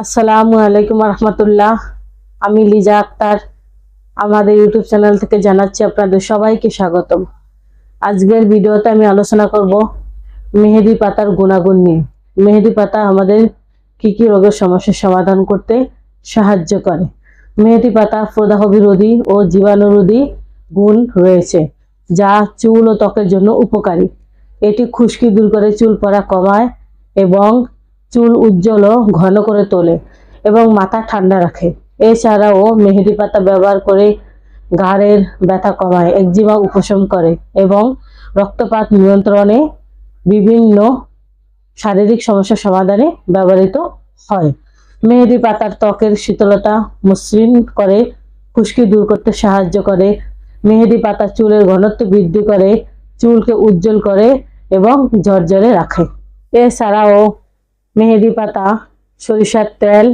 আসসালামু আলাইকুম রহমতুল্লাহ। আমি লিজা আক্তার। আমাদের ইউটিউব চ্যানেল থেকে জানাচ্ছি আপনাদের সবাইকে স্বাগতম। আজকের ভিডিওতে আমি আলোচনা করব মেহেদি পাতার গুণাগুণ নিয়ে। মেহেদি পাতা আমাদের কি কি রোগের সমস্যার সমাধান করতে সাহায্য করে। মেহেদি পাতা প্রদাহ বিরোধী ও জীবাণুরোধী গুণ রয়েছে, যা চুল ও ত্বকের জন্য উপকারী। এটি খুশকি দূর করে চুল পড়া কমায় এবং চুল উজ্জ্বল ও ঘন করে তোলে এবং মাথা ঠান্ডা রাখে। এছাড়াও মেহেদি পাতা ব্যবহার করে ঘাড়ের ব্যথা কমায়, একজিমা উপশম করে এবং রক্তপাত নিয়ন্ত্রণে বিভিন্ন শারীরিক সমস্যা সমাধানে ব্যবহৃত হয়। মেহেদি পাতার ত্বকের শীতলতা মসৃণ করে, খুশকি দূর করতে সাহায্য করে, মেহেদি পাতা চুলের ঘনত্ব বৃদ্ধি করে, চুলকে উজ্জ্বল করে এবং ঝরঝরে রাখে। এছাড়াও মেহেদি পাতা, সরিষার তেল,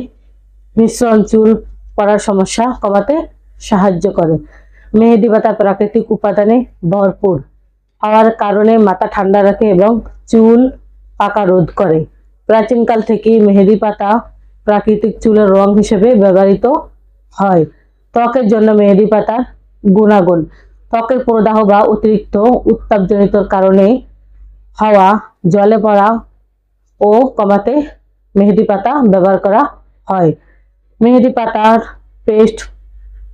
মিশ্রণ চুল পড়ার সমস্যা কমাতে সাহায্য করে। মেহেদি পাতা প্রাকৃতিক উপাদানে ভরপুর। হওয়ার কারণে মাথা ঠান্ডা রাখে এবং চুল পাকা রোধ করে। প্রাচীনকাল থেকেই মেহেদি পাতা প্রাকৃতিক চুলের রং হিসেবে ব্যবহৃত হয়। ত্বকের জন্য মেহেদি পাতার গুণাগুণ। ত্বকের প্রদাহ বা অতিরিক্ত উত্তাপজনিত কারণে হাওয়া, জলে পড়া ও কমাতে মেহেদি পাতা ব্যবহার করা হয়। মেহেদি পাতার পেস্ট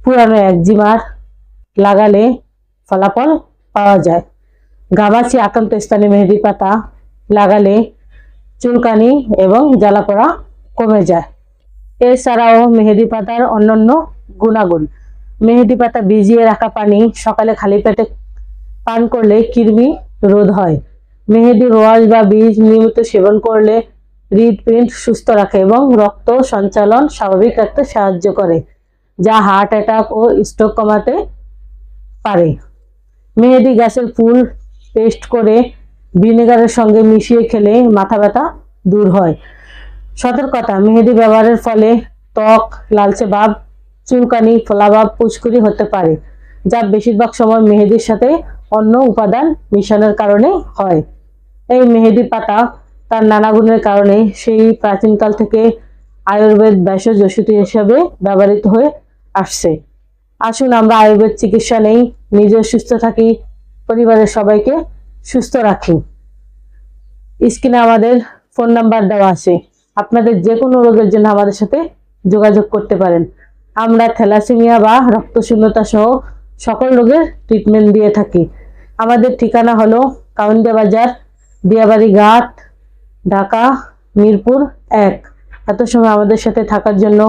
পুরানো একজিমার লাগালে ফলাফল পাওয়া যায়। গামাছি আক্রান্ত স্থানে মেহেদি পাতা লাগালে চুলকানি এবং জ্বালা পড়া কমে যায়। এছাড়াও মেহেদি পাতার অন্যান্য গুণাগুণ। মেহেদি পাতা ভিজিয়ে রাখা পানি সকালে খালি পেটে পান করলে কৃমি রোধ হয়। মেহেদি রস বা বীজ নিয়মিত সেবন করলে হৃদপিণ্ড সুস্থ রাখে এবং রক্ত সঞ্চালন স্বাভাবিক রাখতে সাহায্য করে, যা হার্ট অ্যাটাক ও স্ট্রোক কমাতে পারে। মেহেদি গাছের ফুল পেস্ট করে ভিনেগারের সঙ্গে মিশিয়ে খেলে মাথা ব্যথা দূর হয়। সতর্কতা, মেহেদি ব্যবহারের ফলে ত্বক, লালচে ভাব, চুলকানি ফোলাভাব পুচকুরি হতে পারে, যা বেশিরভাগ সময় মেহেদির সাথে অন্য উপাদান মিশানোর কারণে হয়। এই মেহেদি পাতা তার নানা গুণের কারণে সেই প্রাচীনকাল থেকে আয়ুর্বেদ ভেষজ ওষুধ হিসাবে ব্যবহৃত হয়ে আসছে। আসুন আমরা আয়ুর্বেদ চিকিৎসা নেই, নিজে সুস্থ থাকি, পরিবারের সবাইকে সুস্থ রাখি। স্ক্রিনে আমাদের ফোন নাম্বার দেওয়া আছে। আপনাদের যে কোনো রোগের জন্য আমাদের সাথে যোগাযোগ করতে পারেন। আমরা থ্যালাসেমিয়া বা রক্তশূন্যতা সহ সকল রোগের ট্রিটমেন্ট দিয়ে থাকি। আমাদের ঠিকানা হলো কাউন্দিয়া বাজার দিয়াবাড়ি ঘাট, ঢাকা, মিরপুর এক। এত সময় আমাদের সাথে থাকার জন্য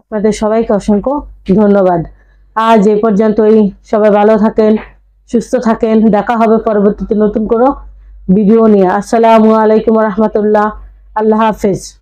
আপনাদের সবাইকে অসংখ্য ধন্যবাদ। আজ এ পর্যন্তই। সবাই ভালো থাকেন, সুস্থ থাকেন। দেখা হবে পরবর্তীতে নতুন কোনো ভিডিও নিয়ে। আসসালামু আলাইকুম রহমতুল্লাহ। আল্লাহ হাফেজ।